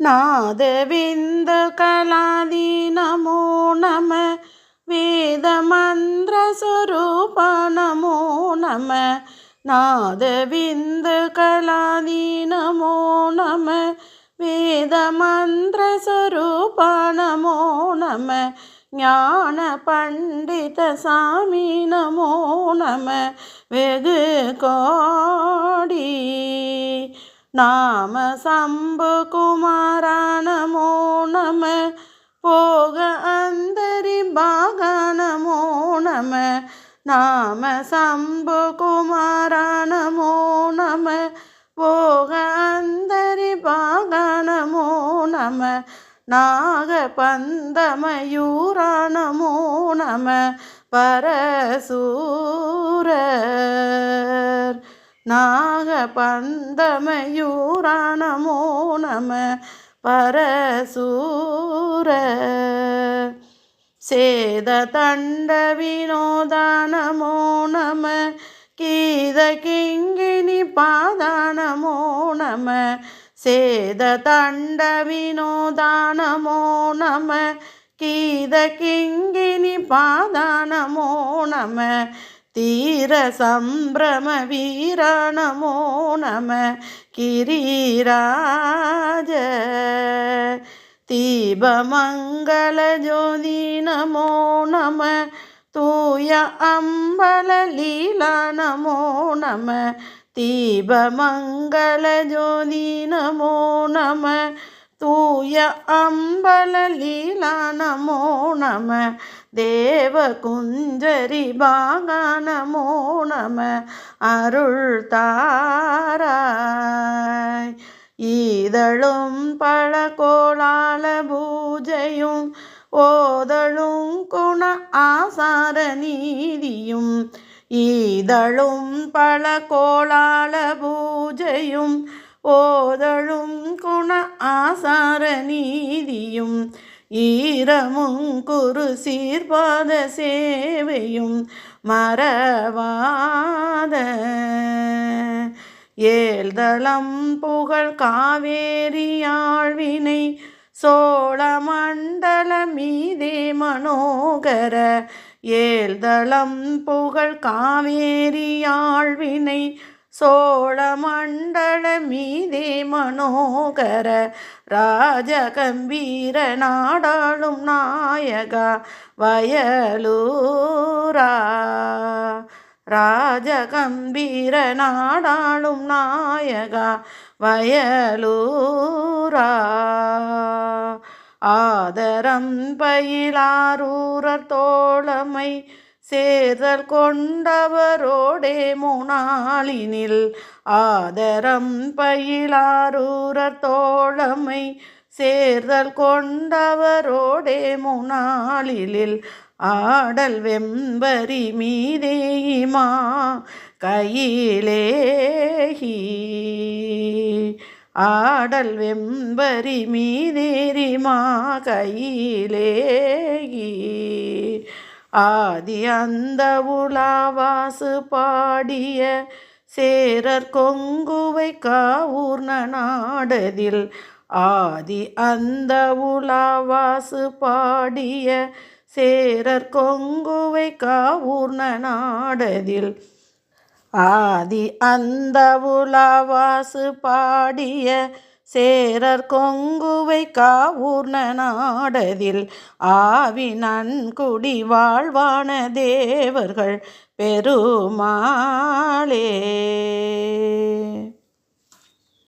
నాదవింద కళాది నమో నమ వేదమంత్ర స్వరూప నమో నమ నాదవింద కళాది నమో నమ వేదమంత్ర స్వరూప నమో నమ ஞான பண்டித சாமி நமோ நம வெகு கோடி நாம சம்பு குமாரா நமோ நம போக அந்தரி பாக நமோ நம நாம சம்பு குமாரா நமோ நம போக அந்தரி பாக நமோ நம நாக பந்தமயூரா நமோ நம பரசூர. நாக பந்தமயூரா நம பரசூர. சேத தண்ட வினோதானமோ நம கீத கிங்கினி பாதானமோ நம சேத தண்ட வினோதானமோ நம கீத கிங்கினி பாதானமோ நம தீர சம்பிரம வீர நமோ நம கிரீராஜ. தீபமங்கள ஜோதி நமோ நம தூய அம்பல லீலா நமோ நம தீபமங்கள ஜோதி நமோ நம தூய அம்பல லீலா நமோ நம. தேவ குஞ்சரி பாகா நமோ நம. அருள் தாராய். ஈதழும் பழ கோளால பூஜையும் ஓதழும் குண ஆசார நீதியும் ஈதழும் பல கோளால பூஜையும் ஓதழும் குண நீதியும் ஈரமும் குரு சீர்பாத சேவையும் மறவாத. ஏழ்தளம் புகழ் காவேரியாழ்வினை சோழ மண்டல மீதே மனோகர. ஏழ்தளம் புகழ் காவேரியாழ்வினை சோழ மண்டல மீதே மனோகர ராஜகம்பீர நாடாளும் நாயகா வயலூரா. ராஜகம்பீர நாடாளும் நாயகா வயலூரா. ஆதரம் பயிலாரூரர் தோழமை சேர்தல் கொண்டவரோடே முனாளினில் ஆதரம் பயிலாரூரர் தோழமை. சேர்தல் கொண்டவரோடே முனாளிலில் ஆடல் வெம்பரி மீதேயுமா? கையிலேஹி ஆடல் வெம்பரி மீதேரிமா கையிலேகி ஆதி அந்த உலாவாசு பாடிய சேரர் கொங்குவை காவூர்ண நாடதில் ஆதி அந்த உலாவாசு பாடிய சேரர் கொங்குவை காவூர்ண நாடதில் ஆதி அந்த உலாவாசு பாடிய சேரர் கொங்குவை காவூர்ண நாடதில் ஆவி நன்குடி வாழ்வான தேவர்கள் பெருமாளே.